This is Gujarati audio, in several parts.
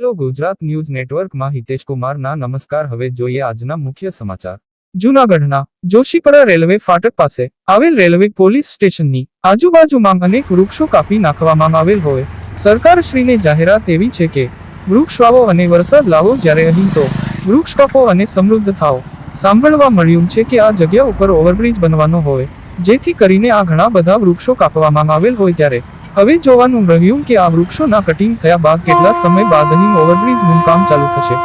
હેલો ગુજરાત ન્યૂઝ નેટવર્કમાં હિતેશ કુમારના નમસ્કાર. હવે જોઈએ આજના મુખ્ય સમાચાર. જૂનાગઢના જોશીપરા રેલવે ફાટક પાસે આવેલ રેલવે પોલીસ સ્ટેશનની આજુબાજુમાં અનેક વૃક્ષો કાપી નાખવામાં આવેલ હોય. સરકારશ્રીને જાહેરાત એવી છે કે વૃક્ષ વાવો અને વરસાદ લાવો જ્યારે અહીં તો વૃક્ષ કાપો અને સમૃદ્ધ થાઓ. સાંભળવા મળ્યું છે કે આ જગ્યા ઉપર ઓવરબ્રિજ બનવાનો હોય, જેથી કરીને આ ઘણા બધા વૃક્ષો કાપવામાં આવેલ હોય ત્યારે હવે જોવાનું રહ્યું કે આ વૃક્ષોના કટિંગ થયા બાદ કેટલા સમય બાદ અહીં ઓવરબ્રિજનું કામ ચાલુ થશે.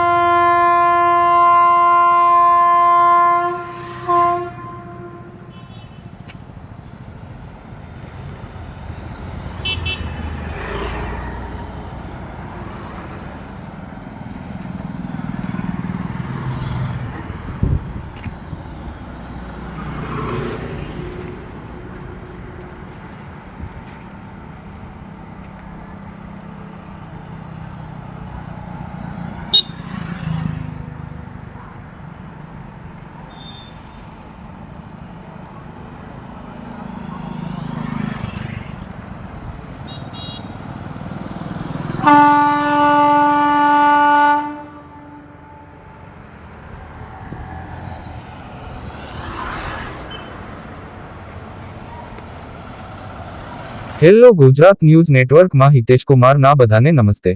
હેલો ગુજરાત ન્યૂઝ નેટવર્કમાં હિતેશ કુમારના બધાને નમસ્તે.